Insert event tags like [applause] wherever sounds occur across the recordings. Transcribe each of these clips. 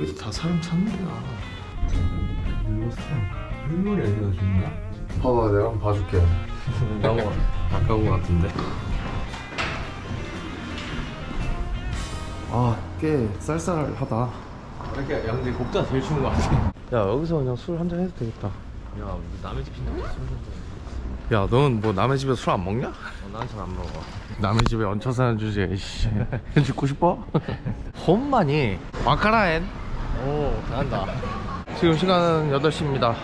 여기서 다 사람 찾는다. 늙었어. 흰머리 애기가 좋나? 봐봐, 내가 한번 봐줄게. [laughs] 나온 아까운 거 같은데. 아, 꽤 쌀쌀하다. 이렇게 그러니까 양재 곡자 제일 추운 거 같아. 야, 여기서 그냥 술 한 잔 해도 되겠다. 야, 뭐 남의 집 신나게 술 한잔. 야, 너는 뭐 남의 집에 술안 먹냐? 난잘안 어, 먹어. 남의 집에 얹혀 사는 주제에 씨. 죽고 싶어? 혼만이 [laughs] 와카라엔. 오 잘한다 지금 시간은 8시입니다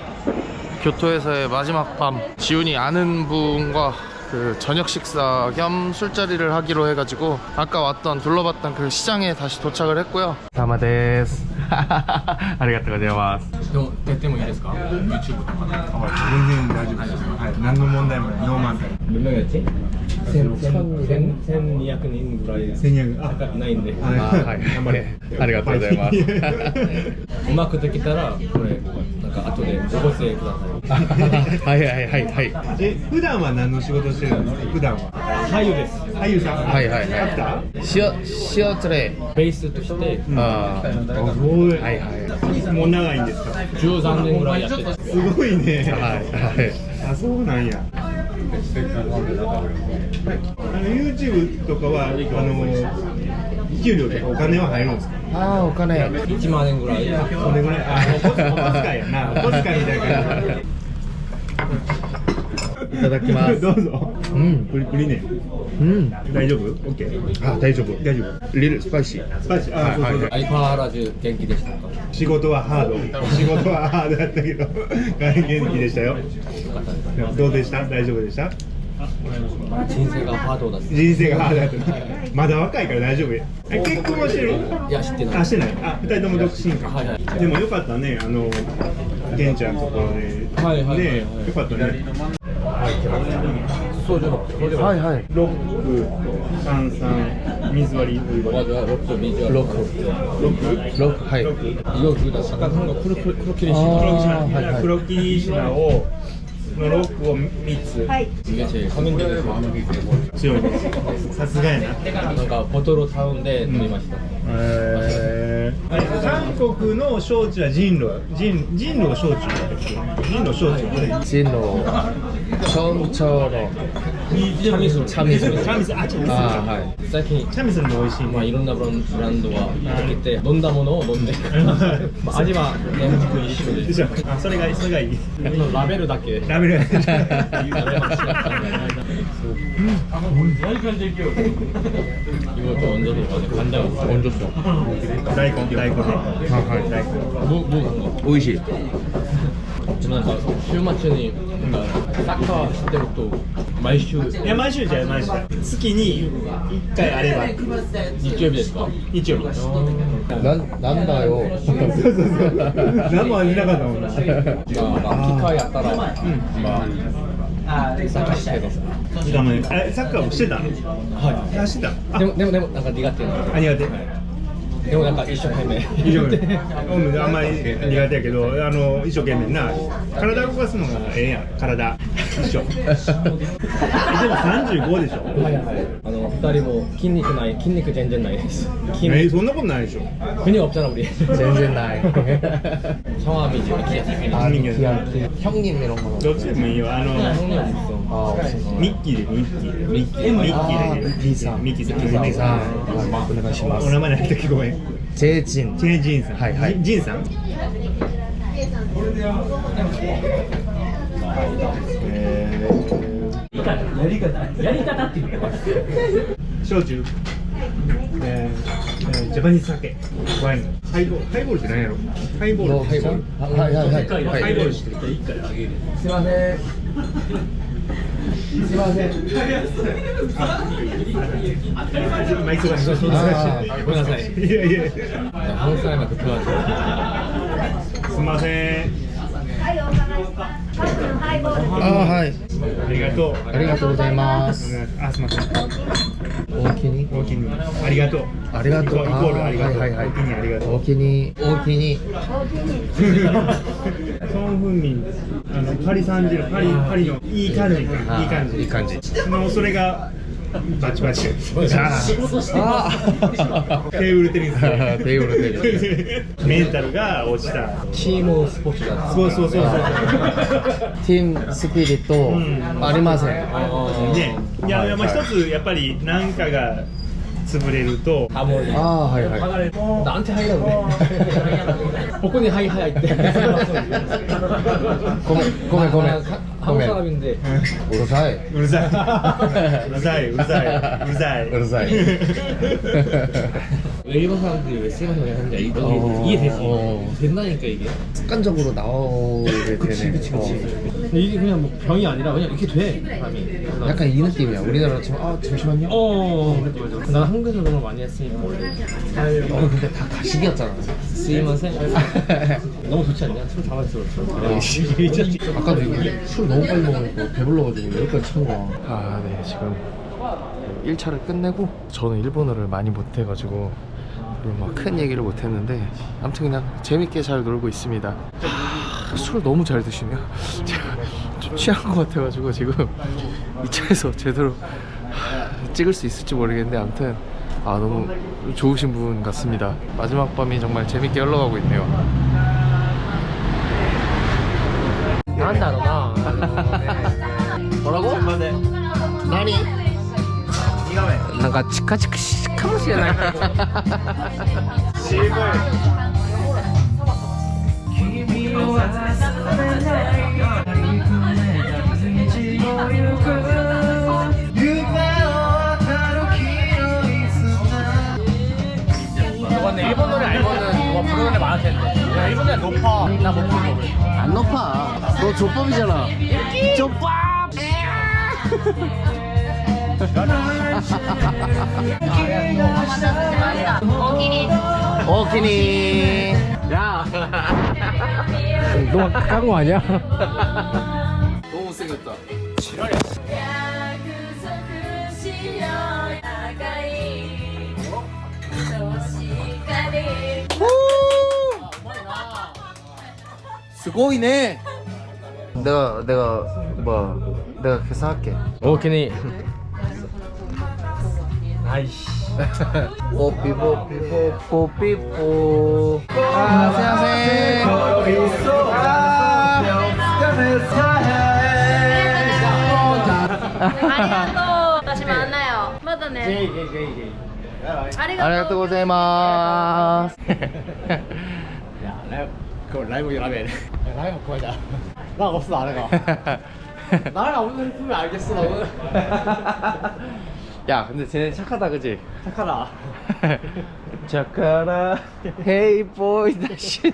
교토에서의 마지막 밤 지훈이 아는 분과 그 저녁 식사 겸 술자리를 하기로 해가지고 아까 왔던 둘러봤던 그 시장에 다시 도착을 했고요 다마데스 [laughs] 아리가또 고자이마스 너 때문에 이랬을까? 유튜브 또 하나 전쟁 나지 무슨 아, 난노 문제만 너만 몇 명이었지? 1 0 0 0 1200人ぐらい高くないんで、あはい、頑張れ。[laughs] ありがとうございます。[laughs] うまくできたら、これ、なんか後でご補正ください。[laughs] はいはいはいはい。え、普段は何の仕事してるんですか普段は。俳優です。俳優さん。はいはいはい。アフター塩、塩つれ。ベースとして。ああ。すごい。はいはい。もう長いんですか ?13 年ぐらいやってすごいね。はいはい。あ、そうなんや。YouTube とかはあの給料とかお金は入るんですかああお金一万円ぐらいそれぐらいあお小遣いやな小遣いみたいないただきますどうぞうんプリプリねうん大丈夫オッケーあ大丈夫大丈夫リルスパイシースパイシーあはい。そう相変元気でしたか仕事はハード仕事はハードだったけど元気でしたよかったです。どうでした大丈夫でした人生がハードだ人生がハードだった。まだ若いから大丈夫結婚はしてるいや、知ってない。あ、してない。あ、二人とも独身か。はいはい、でもよかったね、あの、玄ちゃんのところで。はいはいね、よかったね。そうじゃはいはい、ロ三三、水割り、まずは六ッ水割り、ロク、黒を。のロックをつ。はい。強いです。さすがやな。なんかボトルを頼んで飲みました。うん、えー韓国の焼酎は人狼人人狼焼酎人狼焼酎진로처음처럼참이슬참이슬あーは最近チャミスルも美味しいまあいろんなブランブランドは出てて飲んだものを飲んで [laughs] まあ味は一緒で [laughs] あそれがそれがいいラベルだけラベル [laughs] 妹を産んんいううんしいでもんか週末にんサッカーしてると毎週いや毎週じゃ毎週月に1回あれば日曜日ですか日曜日なんなんだよ何も味なかったもんな、まあ、機会やったら、うん、まあ探してください苦えサッカーもしてたのはいあしてたでもでもでもなんか苦手なあ苦手でもなんか一生懸命一生懸命 [laughs] あんまり苦手やけどあの一生懸命な体動かすのがええやん体一緒でも十五でしょはいはいあの二人も筋肉ない筋肉全然ないです筋えそんなことないでしょおっちゃ아우리全然ない성함이지미키야미키야형님ミッキーでミッキーでミッキーでミッキーさミッキーさんミッキーさんお願いしますお名前ないときごめんジェイジンジェイジンさんはいはいジンさんやり方やり方っていうの焼酎えー、ジャパニーズ酒ワインハイボールハイボールって何やろハイボールハイボールハイボールしてるすいませんすみません。あ、い。ごめんなさい。ますみません。はい、あ、はい。ありがとう。ありがとうございます。あ、すません。大きに。大きに。ありがとう。ありがとう。イコールありがとう。はいはいはい。大きにありがとう。大きに。大きに。大きに。孫文民です。あのパリ・サンジェルパリパリのいい感じいい感じいい感じもうそれがバチバチ。仕事してます。テーブルテニス。テーブル [laughs] テニス。メンタルが落ちた。チームスポーツだ。そうそうそうそう。チームスピリットありません。ね。いや、まあ一つやっぱりなんかが潰れるとあもうああはいはい剥れなんて入らんね [laughs] ここにはいはいって [laughs] ごめんごめんごめんごめんうるさい [laughs] うるさいうるさいうるさいうるさいうるさい왜 일본 사람들이 왜 세관 형이 하는지 이- 너 어. 이해되지? 어. 된다니까 이게. 습관적으로 나오게 되네. 어. 근데 이게 그냥 뭐 병이 아니라 그냥 이렇게 돼 사람이. 약간 이 느낌이야. 우리나라 지금 아 잠시만요. 어, 맞아 어, 맞아. 어. 난 한국에서 너무 많이 했으니까 원래 어, 잘 근데 다 가식이었잖아. 쓰임면 생. [laughs] 너무 좋지 않냐? 술 당할수록. 아까도 이거 술 너무 빨리 먹으니까 배불러가지고 여기까지 친 거야. 아, 네, 지금 1차를 끝내고 저는 일본어를 많이 못해가지고 막큰 뭐 얘기를 못 했는데 아무튼 그냥 재밌게 잘 놀고 있습니다 하, 술 너무 잘 드시네요 [laughs] 제가 좀 취한 것 같아가지고 지금 이 차에서 제대로 하, 찍을 수 있을지 모르겠는데 아무튼 아 너무 좋으신 분 같습니다 마지막 밤이 정말 재밌게 흘러가고 있네요 なんだろ [laughs] 뭐라고? 나니 なんかチカチカしかもしれない 높아 나못 부르 안 높아 너 족밥이잖아 족밥 오키니. 야. 너무 깐거 아니야? 너무 못생겼다. 지랄이야. 스고이네. 내가 내가 뭐 내가 계산할게. 오키니. はいポピポピポポピポあーすいませんありがとう私もまだねありがとうございます라이브열하면라이브나없어나나없는알겠어야 근데 쟤네 착하다 그지? 착하다 [laughs] 착하라 헤이 보이 다시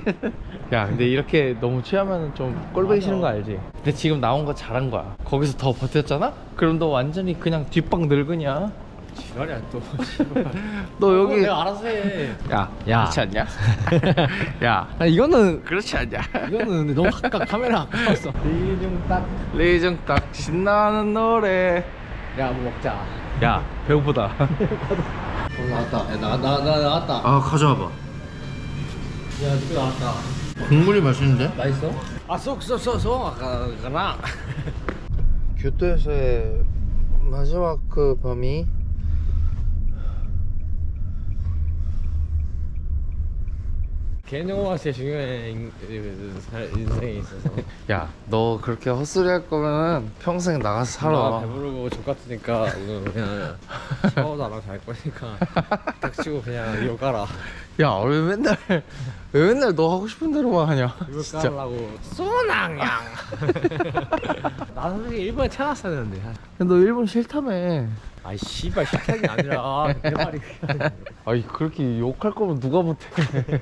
야 근데 이렇게 너무 취하면 좀 꼴보기 싫은 거 알지? 근데 지금 나온 거 잘한 거야 거기서 더 버텼잖아? 그럼 너 완전히 그냥 뒷방 늙으냐 지랄이야 또. [laughs] 너 여기 어, 내가 알아서 해. 야, 야. 그렇지 않냐? [laughs] 야, 아, 이거는 그렇지 않냐? 이거는 근데 너무 아까 카메라 아까웠어. 리중 딱. 리중 딱 신나는 노래. 야, 뭐 먹자. 야 배고프다 나왔다. 나, 나, 나 나왔다. 아 가져와봐 야, 니꺼 나왔다. 국물이 맛있는데? 맛있어? 아, 쏙, 쏙, 쏙, 쏙. 아까, 가나. 교토에서의 마지막 그 밤이 개념화 제일 중요해 인- 생에 있어서 야 너 그렇게 헛소리 할 거면 평생 나가서 살아 배부르고 족같으니까 오늘 그냥 샤워도 안잘 거니까 닥치고 그냥 이거 깔야왜 맨날 왜 맨날 너 하고 싶은 대로만 하냐 진짜 깔라고 소낭양 [laughs] 나는 사실 일본에 태어났어는데너 일본 싫다며 아이 씨발 식탁이 아니라 아, 내 말이 [laughs] 아니 그렇게 욕할 거면 누가 못해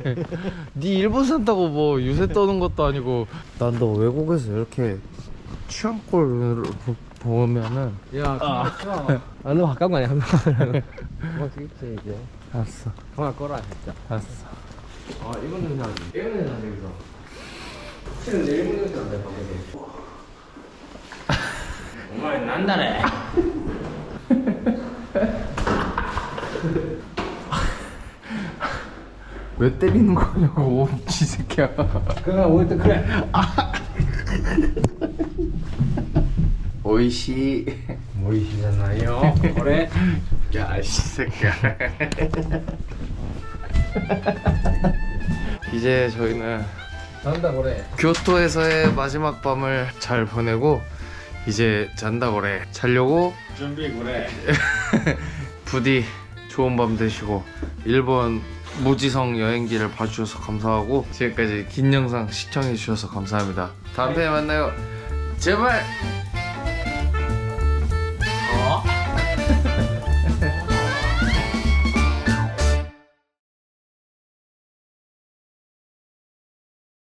[laughs] 네 일본 산다고 뭐 유세 떠는 것도 아니고 난 너 외국에서 이렇게 취향꼴로 보- 보면은 야 그만쳐 아, [laughs] 아 너무 가까운 거 아니야? 한 그만 찍겠지 이제 알았어 그만 꺼라 진짜 알았어 아 이거는 그냥 이거는 그냥 여기서 지금 일본에서 안돼 방금 お前なんだね왜 때리는 거냐고 지 [laughs] 새끼야 그가 오늘 그래 오이시 아. 모이시잖아요 그래 야씨 새끼야 [laughs] 이제 저희는 난다 그래 교토에서의 마지막 밤을 잘 보내고 이제 잔다 그래 자려고 준비 그래 [laughs] 부디 좋은 밤 되시고 일본 무지성 여행기를 봐주셔서 감사하고 지금까지 긴 영상 시청해주셔서 감사합니다. 다음 편에 만나요. 제발!